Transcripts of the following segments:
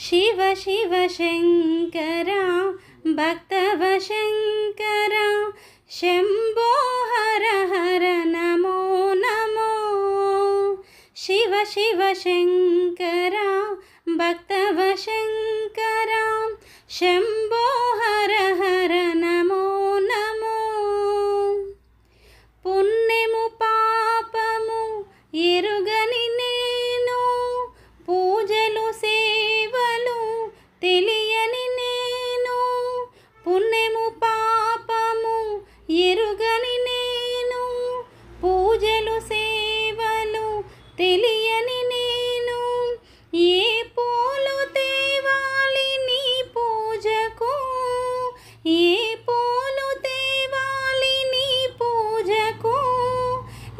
శివ శివ శంకర భక్తవ శంకర శంభో హర హర నమో నమో శివ శివ శంకర భక్తవ శంకర శంభో హర హర నమో నమో పుణ్యము పూజలు సేవలు తెలియని నేను. ఏ పూలు తేవాలి నీ పూజకు? ఏ పూలు తేవాలి నీ పూజకు?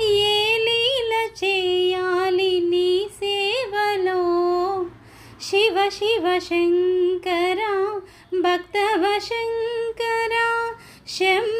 ఏ లీల చేయాలి నీ సేవలో? శివ శివ శంకర భక్తవ శంకర శం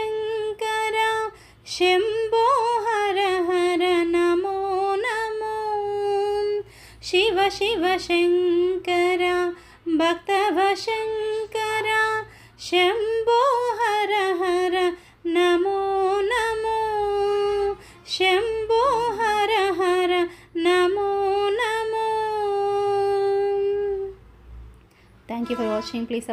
శంభో హర హర నమో నమో. శివ శివ శంకర భక్తవ శంకర. శంభో హర హర నమో నమో. శంభో హర హర నమో నమో. Thank you for watching please